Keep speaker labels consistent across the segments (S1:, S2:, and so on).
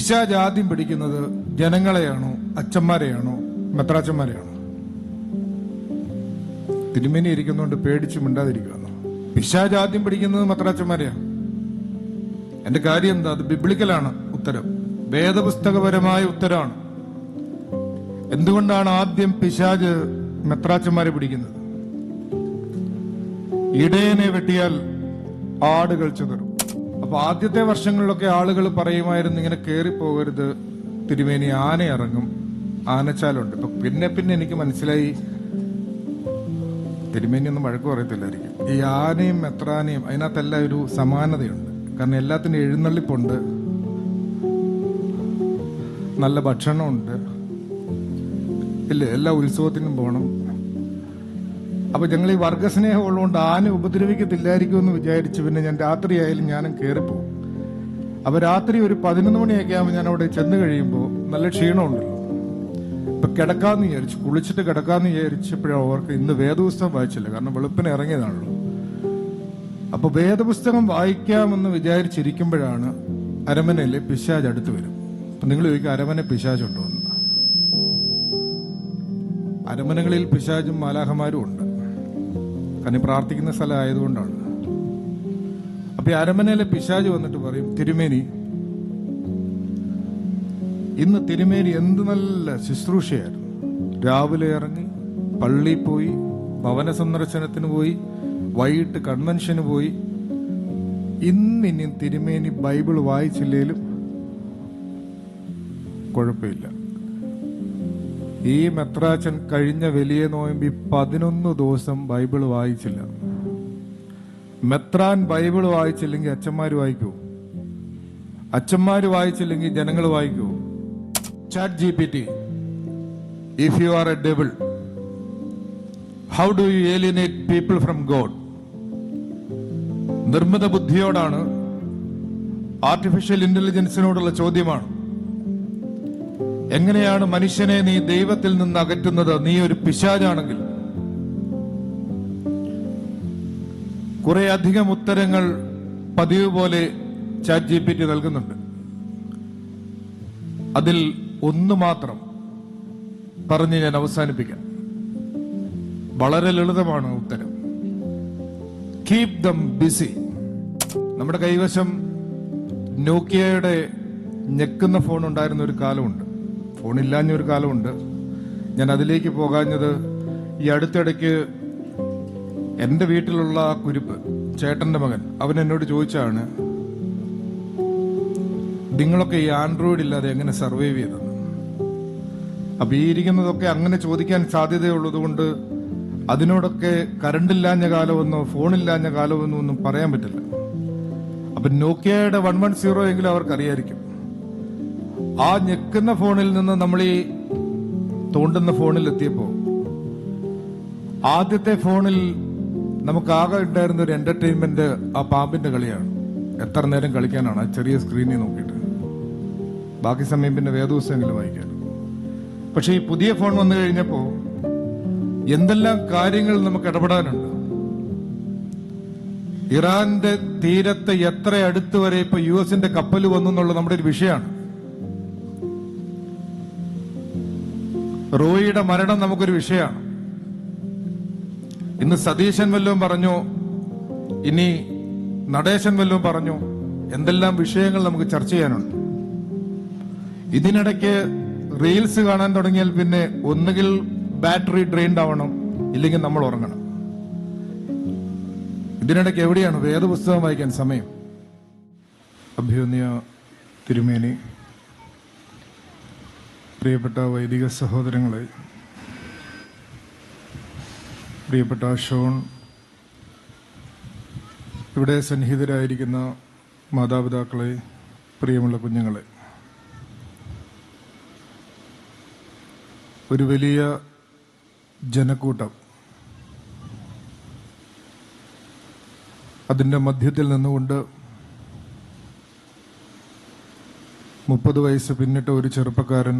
S1: പിശാജ് ആദ്യം പിടിക്കുന്നത് ജനങ്ങളെയാണോ? അച്ഛന്മാരെയാണോ? മെത്രാച്ചന്മാരെയാണോ തിരുമേനി ഇരിക്കുന്നതുകൊണ്ട് പേടിച്ച് മിണ്ടാതിരിക്കുകയാണ് പിശാജ് ആദ്യം പിടിക്കുന്നത് മെത്രാച്ചന്മാരെയാണ് എന്റെ കാര്യം എന്താ? അത് ബിബ്ലിക്കലാണ് ഉത്തരം. വേദപുസ്തകപരമായ ഉത്തരമാണ് എന്തുകൊണ്ടാണ് ആദ്യം പിശാജ് മെത്രാച്ചന്മാരെ പിടിക്കുന്നത്? ഇടയനെ വെട്ടിയാൽ ആടുകൾ ചിതറും. അപ്പൊ ആദ്യത്തെ വർഷങ്ങളിലൊക്കെ ആളുകൾ പറയുമായിരുന്നു ഇങ്ങനെ കയറി പോകരുത് തിരുമേനി ആന ഇറങ്ങും. ആനച്ചാലുണ്ട്. ഇപ്പൊ പിന്നെ പിന്നെ എനിക്ക് മനസ്സിലായി തിരുമേനി ഒന്നും വഴക്ക് പറയത്തില്ലായിരിക്കും. ഈ ആനയും മെത്രാനയും അതിനകത്തെല്ലാം ഒരു സമാനതയുണ്ട്. കാരണം എല്ലാത്തിനും എഴുന്നള്ളിപ്പുണ്ട്. നല്ല ഭക്ഷണമുണ്ട്. ഇല്ല? എല്ലാ ഉത്സവത്തിനും പോകണം അപ്പൊ ഞങ്ങൾ ഈ വർഗസ്നേഹം ഉള്ളതുകൊണ്ട് ആന ഉപദ്രവിക്കത്തില്ലായിരിക്കും എന്ന് വിചാരിച്ച് പിന്നെ ഞാൻ രാത്രി ആയാലും ഞാനും കയറിപ്പോകും അപ്പൊ രാത്രി ഒരു പതിനൊന്ന് മണിയൊക്കെ ആകുമ്പോൾ ഞാൻ അവിടെ ചെന്ന് കഴിയുമ്പോൾ നല്ല ക്ഷീണം ഉണ്ടല്ലോ ഇപ്പൊ കിടക്കാന്ന് വിചാരിച്ചു കുളിച്ചിട്ട് കിടക്കാന്ന് വിചാരിച്ചപ്പോഴാണ് ഓർക്ക് ഇന്ന് വേദപുസ്തകം വായിച്ചില്ല കാരണം വെളുപ്പിന് ഇറങ്ങിയതാണല്ലോ. അപ്പൊ വേദപുസ്തകം വായിക്കാമെന്ന് വിചാരിച്ചിരിക്കുമ്പോഴാണ് അരമനയിലെ പിശാജ് അടുത്ത് വരും. അപ്പൊ നിങ്ങൾ ചോദിക്കും അരമന പിശാജുണ്ടോ എന്ന്. അരമനകളിൽ പിശാജും മാലാഹമാരും ഉണ്ട്. കാരണം പ്രാർത്ഥിക്കുന്ന സ്ഥലം ആയതുകൊണ്ടാണ്. അപ്പൊ ഈ അരമനയിലെ പിശാജ് വന്നിട്ട് പറയും തിരുമേനി ഇന്ന് തിരുമേനി എന്ത് നല്ല ശുശ്രൂഷയായിരുന്നു. രാവിലെ ഇറങ്ങി പള്ളിയിൽ പോയി ഭവന സന്ദർശനത്തിന് പോയി വൈകിട്ട് കൺവെൻഷന് പോയി. ഇന്നിനി തിരുമേനി ബൈബിൾ വായിച്ചില്ലേലും കുഴപ്പമില്ല. ഈ മെത്രാച്ചൻ കഴിഞ്ഞ വലിയ നോയമ്പി പതിനൊന്ന് ദിവസം ബൈബിൾ വായിച്ചില്ല. മെത്രാൻ ബൈബിൾ വായിച്ചില്ലെങ്കിൽ അച്ഛന്മാര് വായിക്കൂ. അച്ഛന്മാര് വായിച്ചില്ലെങ്കിൽ ജനങ്ങൾ വായിക്കൂ. Chat G P T if you are a devil how do you alienate people from God നിർമ്മിത ബുദ്ധിയോടാണ് ആർട്ടിഫിഷ്യൽ ഇന്റലിജൻസിനോടുള്ള ചോദ്യമാണ്. എങ്ങനെയാണ് മനുഷ്യനെ നീ ദൈവത്തിൽ നിന്ന് അകറ്റുന്നത്? നീ ഒരു പിശാചാണെങ്കിൽ. കുറെ അധികം ഉത്തരങ്ങൾ പതിവ് പോലെ ചാറ്റ് ജി പി ടി നൽകുന്നുണ്ട്. അതിൽ ഒന്ന് മാത്രം പറഞ്ഞ് ഞാൻ അവസാനിപ്പിക്കാം. വളരെ ലളിതമാണ് ഉത്തരം. കീപ് ദം ബിസി നമ്മുടെ കൈവശം നോക്കിയയുടെ ഞെക്കുന്ന ഫോൺ ഉണ്ടായിരുന്ന ഒരു കാലമുണ്ട്. ഫോണില്ലാഞ്ഞ ഒരു കാലമുണ്ട്. ഞാൻ അതിലേക്ക് പോകാഞ്ഞത് ഈ അടുത്തിടയ്ക്ക് എന്റെ വീട്ടിലുള്ള കുരിപ്പ് ചേട്ടന്റെ മകൻ അവൻ എന്നോട് ചോദിച്ചാണ് നിങ്ങളൊക്കെ ഈ ആൻഡ്രോയിഡ് ഇല്ലാതെ എങ്ങനെ സർവൈവ് ചെയ്തത്? അപ്പൊ ഈ ഇരിക്കുന്നതൊക്കെ അങ്ങനെ ചോദിക്കാൻ സാധ്യതയുള്ളത് കൊണ്ട് അതിനോടൊക്കെ കരണ്ടില്ലാഞ്ഞ കാലമെന്നോ ഫോണില്ലാഞ്ഞ കാലമെന്നോ ഒന്നും പറയാൻ പറ്റില്ല. അപ്പൊ നോക്കിയയുടെ വൺ വൺ സീറോ എങ്കിലും അവർക്ക് അറിയായിരിക്കും ആ ഞെക്കുന്ന ഫോണിൽ നിന്ന് നമ്മൾ ഈ തോണ്ടുന്ന ഫോണിൽ എത്തിയപ്പോ ആദ്യത്തെ ഫോണിൽ നമുക്ക് ആകെ ഉണ്ടായിരുന്ന ഒരു എന്റർടൈൻമെന്റ് ആ പാമ്പിന്റെ കളിയാണ്. എത്ര നേരം കളിക്കാനാണ് ആ ചെറിയ സ്ക്രീനിൽ നോക്കിയിട്ട്. ബാക്കി സമയം പിന്നെ വേദപുസ്തകങ്ങളിൽ വായിക്കാൻ പക്ഷെ ഈ പുതിയ ഫോൺ വന്നു കഴിഞ്ഞപ്പോ എന്തെല്ലാം കാര്യങ്ങൾ നമുക്ക് ഇടപെടാനുണ്ട്? ഇറാന്റെ തീരത്തെ എത്ര അടുത്ത് വരെ ഇപ്പൊ യു എസിന്റെ കപ്പൽ വന്നു എന്നുള്ളത് നമ്മുടെ ഒരു വിഷയമാണ്. റോയിയുടെ മരണം നമുക്കൊരു വിഷയമാണ്. ഇന്ന് സതീശൻ വല്ലതും പറഞ്ഞു ഇനി നടേശൻ വല്ലതും പറഞ്ഞു എന്തെല്ലാം വിഷയങ്ങൾ നമുക്ക് ചർച്ച ചെയ്യാനുണ്ട്. ഇതിനിടയ്ക്ക് റീൽസ് കാണാൻ തുടങ്ങിയാൽ പിന്നെ ഒന്നുകിൽ ബാറ്ററി ഡ്രെയിൻഡ് ആവണം ഇല്ലെങ്കിൽ നമ്മൾ ഉറങ്ങണം. ഇതിനിടയ്ക്ക് എവിടെയാണ് വേദപുസ്തകം വായിക്കാൻ സമയം? അഭ്യുന്യ തിരുമേനി. പ്രിയപ്പെട്ട വൈദിക സഹോദരങ്ങളെ പ്രിയപ്പെട്ട ഷോൺ ഇവിടെ സന്നിഹിതരായിരിക്കുന്ന മാതാപിതാക്കളെ പ്രിയമുള്ള കുഞ്ഞുങ്ങളെ. ഒരു വലിയ ജനക്കൂട്ടം. അതിന്റെ മധ്യത്തിൽ നിന്നുകൊണ്ട് മുപ്പത് വയസ്സ് പിന്നിട്ട ഒരു ചെറുപ്പക്കാരൻ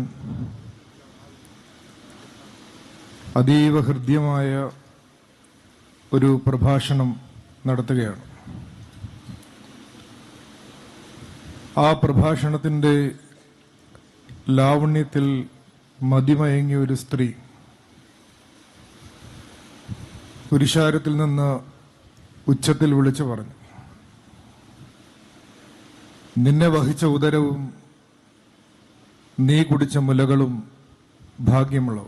S1: അതീവ ഹൃദ്യമായ ഒരു പ്രഭാഷണം നടത്തുകയാണ്. ആ പ്രഭാഷണത്തിന്റെ ലാവണ്യത്തിൽ മതിമയങ്ങിയ ഒരു സ്ത്രീ പുരുഷാരത്തിൽ നിന്ന് ഉച്ചത്തിൽ വിളിച്ചു പറഞ്ഞു നിന്നെ വഹിച്ച ഉദരവും നീ കുടിച്ച മുലകളും ഭാഗ്യമുള്ളവ.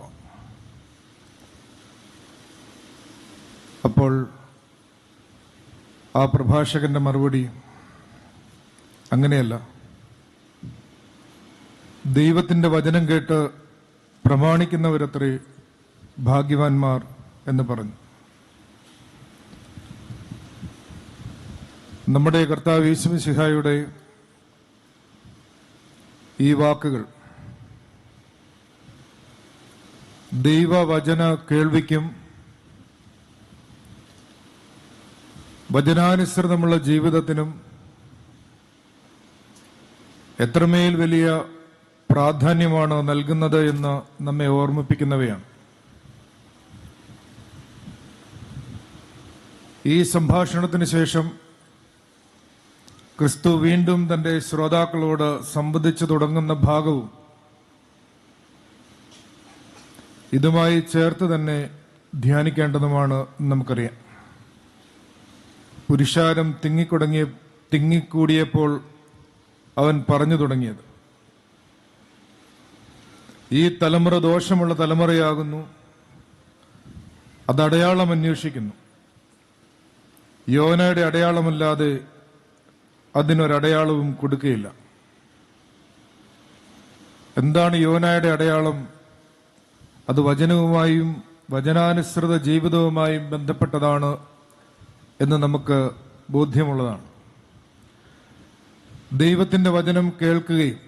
S1: അപ്പോൾ ആ പ്രഭാഷകന്റെ മറുപടി അങ്ങനെയല്ല. ദൈവത്തിന്റെ വചനം കേട്ട് പ്രമാണിക്കുന്നവരത്രേ ഭാഗ്യവാന്മാർ എന്ന് പറഞ്ഞു. നമ്മുടെ കർത്താവ് യേശുമിശിഹായുടെ ഈ വാക്കുകൾ ദൈവവചന കേൾവിക്കും വചനാനുസൃതമുള്ള ജീവിതത്തിനും എത്രമേൽ വലിയ പ്രാധാന്യമാണ് നൽകുന്നത് എന്ന് നമ്മെ ഓർമ്മിപ്പിക്കുന്നവയാണ്. ഈ സംഭാഷണത്തിന് ശേഷം ക്രിസ്തു വീണ്ടും തന്റെ ശ്രോതാക്കളോട് സംബന്ധിച്ചു തുടങ്ങുന്ന ഭാഗവും ഇതുമായി ചേർത്ത് തന്നെ ധ്യാനിക്കേണ്ടതുമാണ് നമുക്കറിയാം. പുരുഷാരം തിങ്ങിക്കുടങ്ങിയ തിങ്ങിക്കൂടിയപ്പോൾ അവൻ പറഞ്ഞു തുടങ്ങിയത്. ഈ തലമുറ ദോഷമുള്ള തലമുറയാകുന്നു. അത് അടയാളം അന്വേഷിക്കുന്നു. യോനയുടെ അടയാളമല്ലാതെ അതിനൊരടയാളവും കൊടുക്കുകയില്ല. എന്താണ് യോനായുടെ അടയാളം? അത് വചനവുമായും വചനാനുസൃത ജീവിതവുമായും ബന്ധപ്പെട്ടതാണ് എന്ന് നമുക്ക് ബോധ്യമുള്ളതാണ്. ദൈവത്തിന്റെ വചനം കേൾക്കുകയും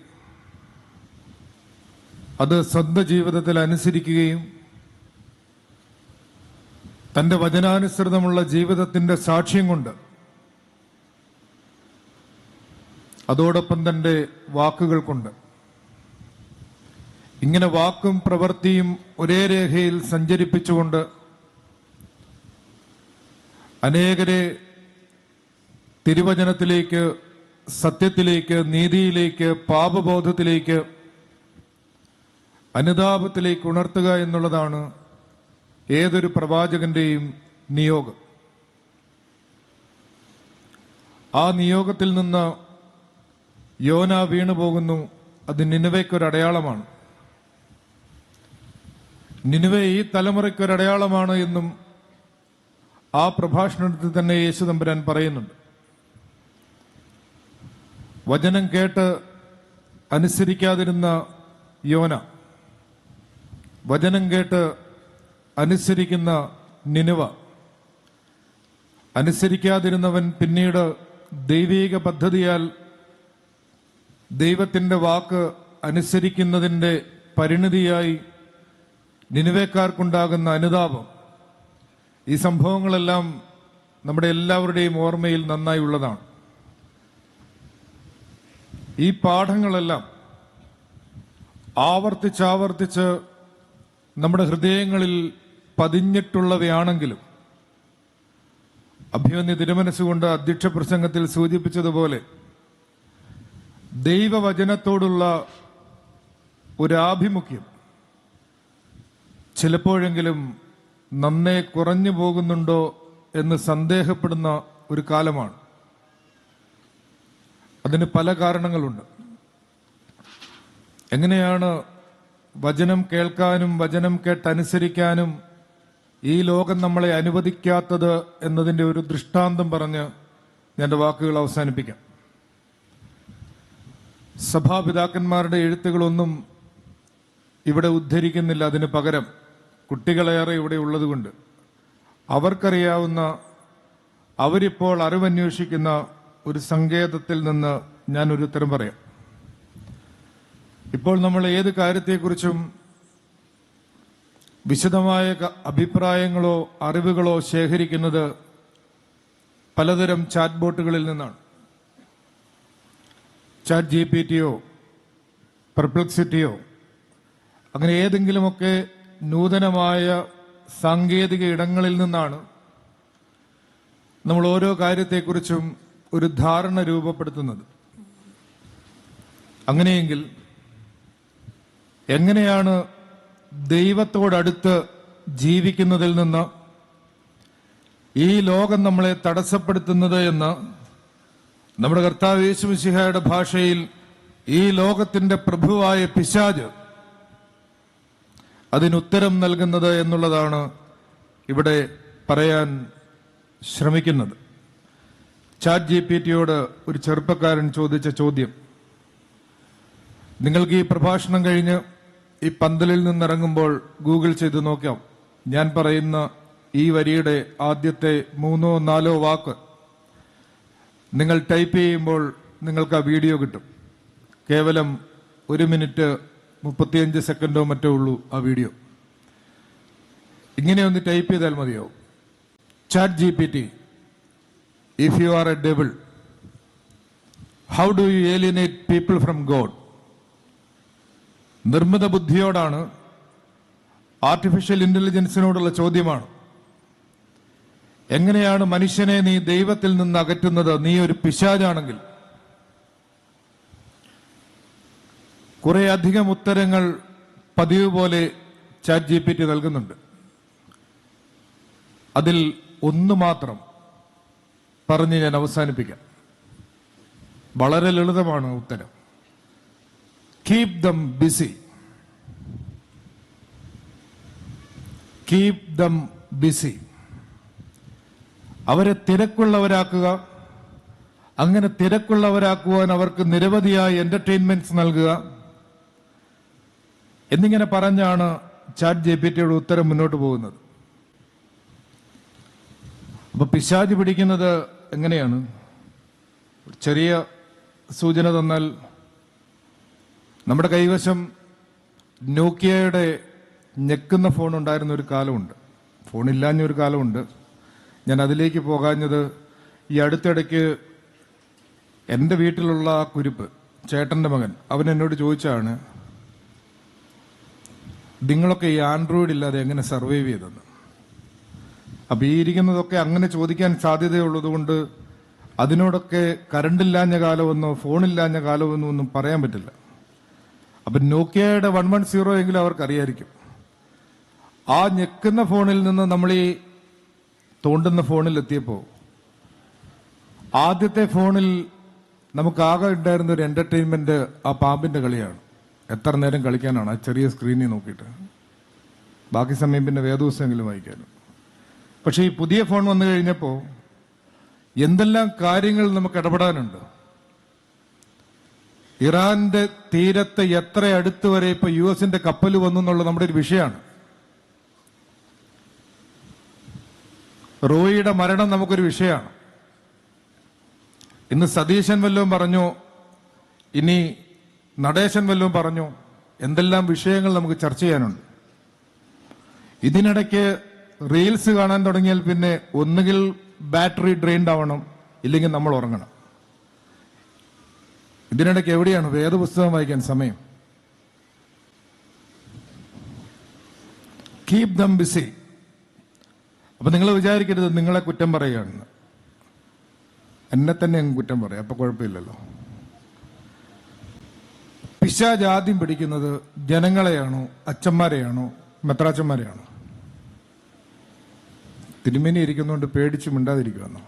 S1: അത് സ്വന്തം ജീവിതത്തിൽ അനുസരിക്കുകയും തന്റെ വചനാനുസൃതമുള്ള ജീവിതത്തിന്റെ സാക്ഷ്യം കൊണ്ട് അതോടൊപ്പം തന്റെ വാക്കുകൾ കൊണ്ട് ഇങ്ങനെ വാക്കും പ്രവൃത്തിയും ഒരേ രേഖയിൽ സഞ്ചരിപ്പിച്ചുകൊണ്ട് അനേകരെ തിരുവചനത്തിലേക്ക് സത്യത്തിലേക്ക് നീതിയിലേക്ക് പാപബോധത്തിലേക്ക് അനുതാപത്തിലേക്ക് ഉണർത്തുക എന്നുള്ളതാണ് ഏതൊരു പ്രവാചകന്റെയും നിയോഗം. ആ നിയോഗത്തിൽ നിന്ന് യോന വീണു പോകുന്നു അത് നിനുവയ്ക്കൊരു അടയാളമാണ്. നിനുവ ഈ തലമുറയ്ക്കൊരു അടയാളമാണ് എന്നും ആ പ്രഭാഷണത്തിൽ തന്നെ യേശു തമ്പുരാൻ പറയുന്നുണ്ട്. വചനം കേട്ട് അനുസരിക്കാതിരുന്ന യോന വചനം കേട്ട് അനുസരിക്കുന്ന നിനുവ അനുസരിക്കാതിരുന്നവൻ പിന്നീട് ദൈവീക പദ്ധതിയാൽ ദൈവത്തിന്റെ വാക്ക് അനുസരിക്കുന്നതിന്റെ പരിണിതിയായി നിനുവേക്കാർക്കുണ്ടാകുന്ന അനുതാപം. ഈ സംഭവങ്ങളെല്ലാം നമ്മുടെ എല്ലാവരുടെയും ഓർമ്മയിൽ നന്നായി ഉള്ളതാണ്. ഈ പാഠങ്ങളെല്ലാം ആവർത്തിച്ചാവർത്തിച്ച് നമ്മുടെ ഹൃദയങ്ങളിൽ പതിഞ്ഞിട്ടുള്ളവയാണെങ്കിലും അഭിമന്യ തിരുമനസ്സുകൊണ്ട് അധ്യക്ഷ പ്രസംഗത്തിൽ സൂചിപ്പിച്ചതുപോലെ ദൈവവചനത്തോടുള്ള ഒരു ആഭിമുഖ്യം ചിലപ്പോഴെങ്കിലും നന്നേ കുറഞ്ഞു പോകുന്നുണ്ടോ എന്ന് സന്ദേഹപ്പെടുന്ന ഒരു കാലമാണ്. അതിന് പല കാരണങ്ങളുണ്ട്. എങ്ങനെയാണ് വചനം കേൾക്കാനും വചനം കേട്ടനുസരിക്കാനും ഈ ലോകം നമ്മളെ അനുവദിക്കാത്തത് എന്നതിന്റെ ഒരു ദൃഷ്ടാന്തം പറഞ്ഞ് എന്റെ വാക്കുകൾ അവസാനിപ്പിക്കാം. സഭാപിതാക്കന്മാരുടെ എഴുത്തുകളൊന്നും ഇവിടെ ഉദ്ധരിക്കുന്നില്ല അതിന് പകരം. കുട്ടികളേറെ ഇവിടെ ഉള്ളതുകൊണ്ട് അവർക്കറിയാവുന്ന അവരിപ്പോൾ അറിവന്വേഷിക്കുന്ന ഒരു സങ്കേതത്തിൽ നിന്ന് ഞാൻ ഒരു ഉത്തരം പറയാം. ഇപ്പോൾ നമ്മൾ ഏത് കാര്യത്തെക്കുറിച്ചും വിശദമായ അഭിപ്രായങ്ങളോ അറിവുകളോ ശേഖരിക്കുന്നത് പലതരം ചാറ്റ് ബോട്ടുകളിൽ നിന്നാണ്. ചാറ്റ് ജി പി ടിയോ പെർപ്ലക്സിറ്റിയോ അങ്ങനെ ഏതെങ്കിലുമൊക്കെ നൂതനമായ സാങ്കേതിക ഇടങ്ങളിൽ നിന്നാണ് നമ്മൾ ഓരോ കാര്യത്തെക്കുറിച്ചും ഒരു ധാരണ രൂപപ്പെടുത്തുന്നത്. അങ്ങനെയെങ്കിൽ എങ്ങനെയാണ് ദൈവത്തോടടുത്ത് ജീവിക്കുന്നതിൽ നിന്ന് ഈ ലോകം നമ്മളെ തടസ്സപ്പെടുത്തുന്നത് എന്ന് നമ്മുടെ കർത്താവ് യേശുമിശിഹായുടെ ഭാഷയിൽ ഈ ലോകത്തിന്റെ പ്രഭുവായ പിശാജ് അതിനുത്തരം നൽകുന്നത് എന്നുള്ളതാണ് ഇവിടെ പറയാൻ ശ്രമിക്കുന്നത്. ചാറ്റ് ജി പി ടിയോട് ഒരു ചെറുപ്പക്കാരൻ ചോദിച്ച ചോദ്യം. നിങ്ങൾക്ക് ഈ പ്രഭാഷണം കഴിഞ്ഞ് ഈ പന്തലിൽ നിന്നിറങ്ങുമ്പോൾ ഗൂഗിൾ ചെയ്ത് നോക്കാം. ഞാൻ പറയുന്ന ഈ വരിയുടെ ആദ്യത്തെ മൂന്നോ നാലോ വാക്ക് നിങ്ങൾ ടൈപ്പ് ചെയ്യുമ്പോൾ നിങ്ങൾക്ക് ആ വീഡിയോ കിട്ടും. കേവലം ഒരു മിനിറ്റ് മുപ്പത്തിയഞ്ച് സെക്കൻഡോ മറ്റോ ഉള്ളൂ ആ വീഡിയോ ഇങ്ങനെ ഒന്ന് ടൈപ്പ് ചെയ്താൽ മതിയാവും. Chat G P T if you are a devil how do you alienate people from God നിർമ്മിത ബുദ്ധിയോടാണ് ആർട്ടിഫിഷ്യൽ ഇന്റലിജൻസിനോടുള്ള ചോദ്യമാണ്. എങ്ങനെയാണ് മനുഷ്യനെ നീ ദൈവത്തിൽ നിന്ന് അകറ്റുന്നത്? നീ ഒരു പിശാചാണെങ്കിൽ കുറെ അധികം ഉത്തരങ്ങൾ പതിവ് പോലെ ചാറ്റ് ജി പി ടി നൽകുന്നുണ്ട്. അതിൽ ഒന്ന് മാത്രം പറഞ്ഞ് ഞാൻ അവസാനിപ്പിക്കാം. വളരെ ലളിതമാണ് ഉത്തരം. Keep them busy keep them busy അവരെ തിരക്കുള്ളവരാക്കുക. അങ്ങനെ തിരക്കുള്ളവരാക്കുവാൻ അവർക്ക് നിരവധിയായ എന്റർടൈൻമെന്റ്സ് നൽകുക. എന്നിങ്ങനെ പറഞ്ഞാണ് ചാറ്റ് ജെ പി ടിയുടെ ഉത്തരം മുന്നോട്ട് പോകുന്നത്. അപ്പൊ പിശാജ് പിടിക്കുന്നത് എങ്ങനെയാണ്? ചെറിയ സൂചന തന്നാൽ നമ്മുടെ കൈവശം നോക്കിയയുടെ ഞെക്കുന്ന ഫോൺ ഉണ്ടായിരുന്ന ഒരു കാലമുണ്ട്. ഫോണില്ലാഞ്ഞ ഒരു കാലമുണ്ട്. ഞാൻ അതിലേക്ക് പോകാഞ്ഞത് ഈ അടുത്തിടയ്ക്ക് എന്റെ വീട്ടിലുള്ള ആ കുരിപ്പ് ചേട്ടന്റെ മകൻ അവൻ എന്നോട് ചോദിച്ചാണ് നിങ്ങളൊക്കെ ഈ ആൻഡ്രോയിഡ് ഇല്ലാതെ എങ്ങനെ സർവൈവ് ചെയ്തെന്ന് അപ്പൊ ഈ ഇരിക്കുന്നതൊക്കെ അങ്ങനെ ചോദിക്കാൻ സാധ്യതയുള്ളത് കൊണ്ട് അതിനോടൊക്കെ കറണ്ടില്ലാഞ്ഞ കാലമെന്നോ ഫോണില്ലാഞ്ഞ കാലമെന്നോ ഒന്നും പറയാൻ പറ്റില്ല. അപ്പൊ നോക്കിയയുടെ വൺ വൺ സീറോ എങ്കിലും അവർക്കറിയായിരിക്കും. ആ ഞെക്കുന്ന ഫോണിൽ നിന്ന് നമ്മൾ ഈ തോണ്ടുന്ന ഫോണിൽ എത്തിയപ്പോൾ ആദ്യത്തെ ഫോണിൽ നമുക്ക് ആകെ ഉണ്ടായിരുന്ന ഒരു എന്റർടൈൻമെന്റ് ആ പാമ്പിന്റെ കളിയാണ്. എത്ര നേരം കളിക്കാനാണ് ആ ചെറിയ സ്ക്രീനിൽ നോക്കിയിട്ട്. ബാക്കി സമയം പിന്നെ വേദോസെങ്കിലും വായിക്കാനും പക്ഷേ ഈ പുതിയ ഫോൺ വന്നു കഴിഞ്ഞപ്പോൾ എന്തെല്ലാം കാര്യങ്ങൾ നമുക്ക് ഇടപെടാനുണ്ട്? ഇറാന്റെ തീരത്തെ എത്ര അടുത്ത് വരെ ഇപ്പൊ യു എസിന്റെ കപ്പൽ വന്നു എന്നുള്ളത് നമ്മുടെ ഒരു വിഷയമാണ്. റോയിയുടെ മരണം നമുക്കൊരു വിഷയമാണ്. ഇന്ന് സതീശൻ വല്ലവും പറഞ്ഞു ഇനി നടേശൻ വല്ലതും പറഞ്ഞു എന്തെല്ലാം വിഷയങ്ങൾ നമുക്ക് ചർച്ച ചെയ്യാനുണ്ട്. ഇതിനിടയ്ക്ക് റീൽസ് കാണാൻ തുടങ്ങിയാൽ പിന്നെ ഒന്നുകിൽ ബാറ്ററി ഡ്രെയിൻഡ് ആവണം ഇല്ലെങ്കിൽ നമ്മൾ ഉറങ്ങണം. ഇതിനിടയ്ക്ക് എവിടെയാണ് ഏത് പുസ്തകം വായിക്കാൻ സമയം? കീപ് ദം ബിസി അപ്പൊ നിങ്ങൾ വിചാരിക്കരുത് നിങ്ങളെ കുറ്റം പറയുകയാണെന്ന്. എന്നെ തന്നെ കുറ്റം പറയാം അപ്പൊ കുഴപ്പമില്ലല്ലോ. പിശാജ് ആദ്യം പിടിക്കുന്നത് ജനങ്ങളെയാണോ അച്ഛന്മാരെയാണോ മെത്രാച്ചന്മാരെയാണോ തിരുമേനി ഇരിക്കുന്നതുകൊണ്ട് പേടിച്ച് മിണ്ടാതിരിക്കുമെന്നോ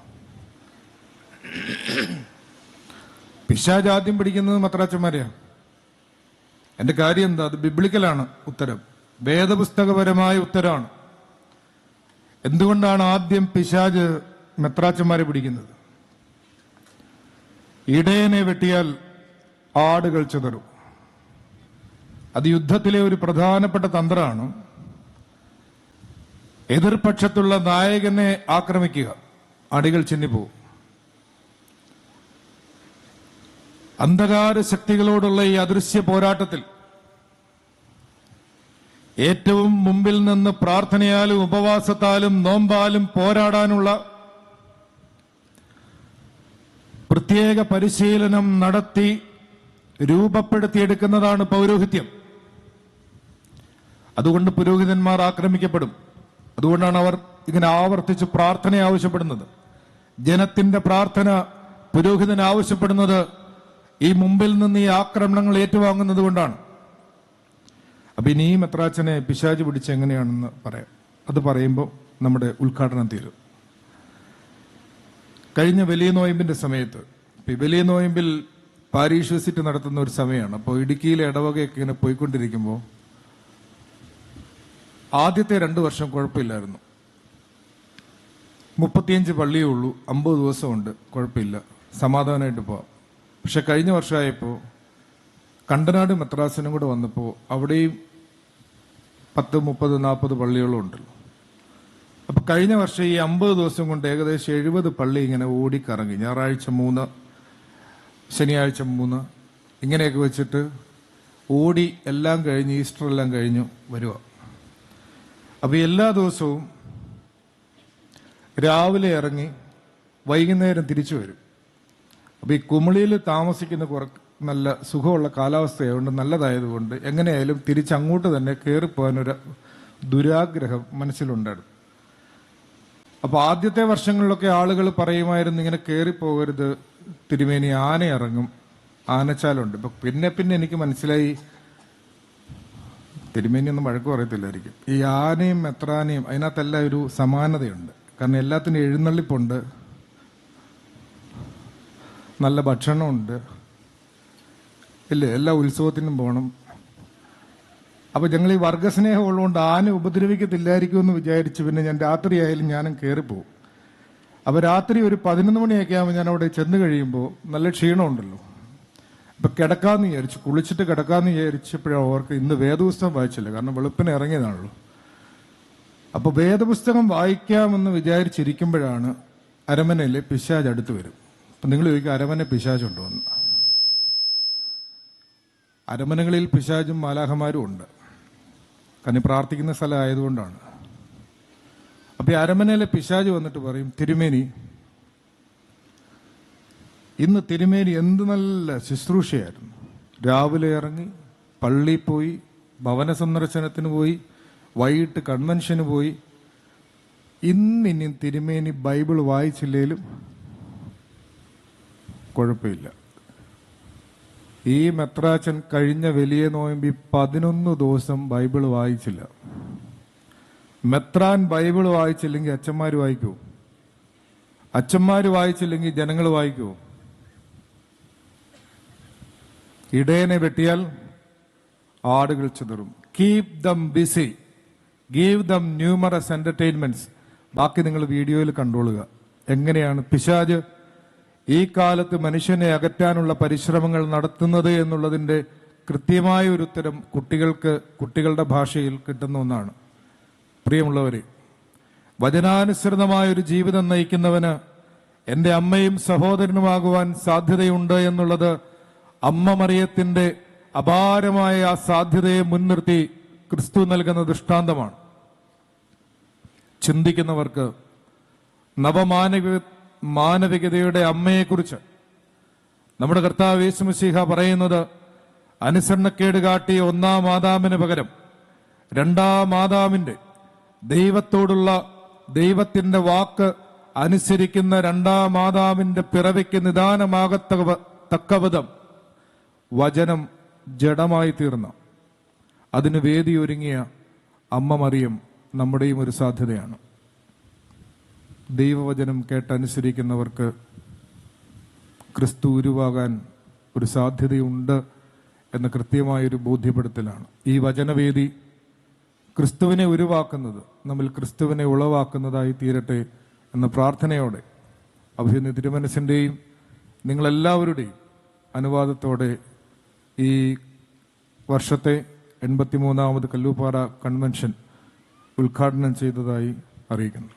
S1: പിശാജ് ആദ്യം പിടിക്കുന്നത് മെത്രാച്ചന്മാരെയാണ് എന്റെ കാര്യം എന്താ? അത് ബിബ്ലിക്കലാണ് ഉത്തരം. വേദപുസ്തകപരമായ ഉത്തരമാണ് എന്തുകൊണ്ടാണ് ആദ്യം പിശാജ് മെത്രാച്ചന്മാരെ പിടിക്കുന്നത്? ഇടയനെ വെട്ടിയാൽ ആടുകൾ ചിതറും. അത് യുദ്ധത്തിലെ ഒരു പ്രധാനപ്പെട്ട തന്ത്രമാണ്. എതിർപക്ഷത്തുള്ള നായകനെ ആക്രമിക്കുക. അടികൾ ചിന്നിപ്പോവും അന്ധകാര ശക്തികളോടുള്ള ഈ അദൃശ്യ പോരാട്ടത്തിൽ ഏറ്റവും മുമ്പിൽ നിന്ന് പ്രാർത്ഥനയാലും ഉപവാസത്താലും നോമ്പാലും പോരാടാനുള്ള പ്രത്യേക പരിശീലനം നടത്തി രൂപപ്പെടുത്തിയെടുക്കുന്നതാണ് പൗരോഹിത്യം. അതുകൊണ്ട് പുരോഹിതന്മാർ ആക്രമിക്കപ്പെടും. അതുകൊണ്ടാണ് അവർ ഇങ്ങനെ ആവർത്തിച്ച് പ്രാർത്ഥന ആവശ്യപ്പെടുന്നത്. ജനത്തിന്റെ പ്രാർത്ഥന പുരോഹിതൻ ആവശ്യപ്പെടുന്നത് ഈ മുമ്പിൽ നിന്ന് ഈ ആക്രമണങ്ങൾ ഏറ്റുവാങ്ങുന്നത് കൊണ്ടാണ്. അപ്പൊ ഇനി ഈ മെത്രാച്ചനെ പിശാജ് പിടിച്ച് എങ്ങനെയാണെന്ന് പറയാം. അത് പറയുമ്പോൾ നമ്മുടെ ഉദ്ഘാടനം തീരും. കഴിഞ്ഞ വലിയ നോയമ്പിന്റെ സമയത്ത് വലിയ നോയമ്പിൽ പാരീഷ് വിസിറ്റ് നടത്തുന്ന ഒരു സമയമാണ്. അപ്പോൾ ഇടുക്കിയിലെ ഇടവകയൊക്കെ ഇങ്ങനെ പോയിക്കൊണ്ടിരിക്കുമ്പോൾ ആദ്യത്തെ രണ്ട് വർഷം കുഴപ്പമില്ലായിരുന്നു. മുപ്പത്തിയഞ്ച് പള്ളിയേ ഉള്ളൂ അമ്പത് ദിവസമുണ്ട് കുഴപ്പമില്ല. സമാധാനമായിട്ട് പോവാം. പക്ഷെ കഴിഞ്ഞ വർഷമായപ്പോൾ കണ്ടനാട് മെത്രാസിനും കൂടെ വന്നപ്പോൾ അവിടെയും പത്ത് മുപ്പത് നാൽപ്പത് പള്ളികളും ഉണ്ടല്ലോ. അപ്പം കഴിഞ്ഞ വർഷം ഈ അമ്പത് ദിവസം കൊണ്ട് ഏകദേശം എഴുപത് പള്ളി ഇങ്ങനെ ഓടിക്കറങ്ങി. ഞായറാഴ്ച മൂന്ന് ശനിയാഴ്ച മൂന്ന് ഇങ്ങനെയൊക്കെ വെച്ചിട്ട് ഓടി എല്ലാം കഴിഞ്ഞ് ഈസ്റ്റർ എല്ലാം കഴിഞ്ഞു വരിക അപ്പൊ എല്ലാ ദിവസവും രാവിലെ ഇറങ്ങി വൈകുന്നേരം തിരിച്ചു വരും. അപ്പൊ ഈ കുമളിയിൽ താമസിക്കുന്ന കുറ നല്ല സുഖമുള്ള കാലാവസ്ഥയായതുകൊണ്ട് നല്ലതായതുകൊണ്ട് എങ്ങനെയായാലും തിരിച്ചങ്ങോട്ട് തന്നെ കയറിപ്പോകാനൊരു ദുരാഗ്രഹം മനസ്സിലുണ്ടായിരുന്നു അപ്പൊ ആദ്യത്തെ വർഷങ്ങളിലൊക്കെ ആളുകൾ പറയുമായിരുന്നു ഇങ്ങനെ കയറിപ്പോകരുത് തിരുമേനി ആന ഇറങ്ങും ആനച്ചാലുണ്ട്. ഇപ്പൊ പിന്നെ പിന്നെ എനിക്ക് മനസ്സിലായി തിരുമേനി ഒന്നും വഴക്ക് പറയത്തില്ലായിരിക്കും. ഈ ആനയും മെത്രാനയും അതിനകത്തെല്ലാം ഒരു സമാനതയുണ്ട്. കാരണം എല്ലാത്തിനും എഴുന്നള്ളിപ്പുണ്ട്. നല്ല ഭക്ഷണമുണ്ട്. ഇല്ലേ? എല്ലാ ഉത്സവത്തിനും പോകണം അപ്പൊ ഞങ്ങൾ ഈ വർഗസ്നേഹം ഉള്ളതുകൊണ്ട് ആന ഉപദ്രവിക്കത്തില്ലായിരിക്കും എന്ന് വിചാരിച്ചു പിന്നെ ഞാൻ രാത്രിയായാലും ഞാനും കയറിപ്പോവും അപ്പൊ രാത്രി ഒരു പതിനൊന്ന് മണിയൊക്കെ ആകുമ്പോൾ ഞാൻ അവിടെ ചെന്ന് കഴിയുമ്പോൾ നല്ല ക്ഷീണമുണ്ടല്ലോ. അപ്പൊ കിടക്കാന്ന് വിചാരിച്ചു. കുളിച്ചിട്ട് കിടക്കാന്ന് വിചാരിച്ചപ്പോഴാണ് അവർക്ക് ഇന്ന് വേദപുസ്തകം വായിച്ചില്ല. കാരണം വെളുപ്പിന് ഇറങ്ങിയതാണല്ലോ. അപ്പോൾ വേദപുസ്തകം വായിക്കാമെന്ന് വിചാരിച്ചിരിക്കുമ്പോഴാണ് അരമനയിലെ പിശാജ് അടുത്ത് വരും. അപ്പൊ നിങ്ങൾ ചോദിക്കും അരമന പിശാജുണ്ടോ? എന്ന്. അരമനകളിൽ പിശാജും മാലാഹമാരും ഉണ്ട്. കാരണം പ്രാർത്ഥിക്കുന്ന സ്ഥലം ആയതുകൊണ്ടാണ്. അപ്പൊ ഈ അരമനയിലെ പിശാജ് വന്നിട്ട് പറയും തിരുമേനി ഇന്ന് തിരുമേനി എന്ത് നല്ല ശുശ്രൂഷയായിരുന്നു. രാവിലെ ഇറങ്ങി പള്ളിയിൽ പോയി ഭവന സന്ദർശനത്തിന് പോയി വൈകിട്ട് കൺവെൻഷന് പോയി. ഇന്നിനി തിരുമേനി ബൈബിൾ വായിച്ചില്ലേലും കുഴപ്പമില്ല. ഈ മെത്രാച്ചൻ കഴിഞ്ഞ വലിയ നോയമ്പി പതിനൊന്ന് ദിവസം ബൈബിൾ വായിച്ചില്ല. മെത്രാൻ ബൈബിൾ വായിച്ചില്ലെങ്കിൽ അച്ഛന്മാർ വായിക്കൂ. അച്ഛന്മാർ വായിച്ചില്ലെങ്കിൽ ജനങ്ങൾ വായിക്കൂ. ഇടയനെ വെട്ടിയാൽ ആടുകൾ ചിതറും. Keep them busy give them numerous entertainments ബാക്കി നിങ്ങൾ വീഡിയോയിൽ കണ്ടോളുക. എങ്ങനെയാണ് പിശാജ്? ഈ കാലത്ത് മനുഷ്യനെ അകറ്റാനുള്ള പരിശ്രമങ്ങൾ നടത്തുന്നത് എന്നുള്ളതിന്റെ കൃത്യമായ ഒരു ഉത്തരം കുട്ടികൾക്ക് കുട്ടികളുടെ ഭാഷയിൽ കിട്ടുന്ന ഒന്നാണ്. പ്രിയമുള്ളവരെ വചനാനുസൃതമായ ഒരു ജീവിതം നയിക്കുന്നവന് എന്റെ അമ്മയും സഹോദരനുമാകുവാൻ സാധ്യതയുണ്ട് എന്നുള്ളത് അമ്മ മറിയത്തിന്റെ അപാരമായ ആ സാധ്യതയെ മുൻനിർത്തി ക്രിസ്തു നൽകുന്ന ദൃഷ്ടാന്തമാണ്. ചിന്തിക്കുന്നവർക്ക് നവമാനവിക മാനവികതയുടെ അമ്മയെക്കുറിച്ച് നമ്മുടെ കർത്താവ് യേശുമസീഹ പറയുന്നത് അനുസരണക്കേട് കാട്ടിയ ഒന്നാം മാതാവിന് പകരം രണ്ടാം മാതാമിന്റെ ദൈവത്തോടുള്ള ദൈവത്തിന്റെ വാക്ക് അനുസരിക്കുന്ന രണ്ടാം മാതാവിന്റെ പിറവിക്ക് നിദാനമാകത്തക്ക തക്കവിധം വചനം ജഡമായി തീർന്ന. അതിന് വേദിയൊരുങ്ങിയ അമ്മ മറിയം നമ്മുടെയും ഒരു സാധ്യതയാണ്. ദൈവവചനം കേട്ടനുസരിക്കുന്നവർക്ക് ക്രിസ്തു ഉരുവാകാൻ ഒരു സാധ്യതയുണ്ട് എന്ന കൃത്യമായൊരു ബോധ്യപ്പെടുത്തലാണ്. ഈ വചനവേദി ക്രിസ്തുവിനെ ഉരുവാക്കുന്നത് നമ്മൾ ക്രിസ്തുവിനെ ഉളവാക്കുന്നതായി തീരട്ടെ എന്ന പ്രാർത്ഥനയോടെ അഭിനന്ദ തിരുമനസിന്റെയും നിങ്ങളെല്ലാവരുടെയും അനുവാദത്തോടെ ഈ വർഷത്തെ എൺപത്തിമൂന്നാമത് കല്ലൂപ്പാറ കൺവെൻഷൻ ഉദ്ഘാടനം ചെയ്തതായി അറിയിക്കുന്നു.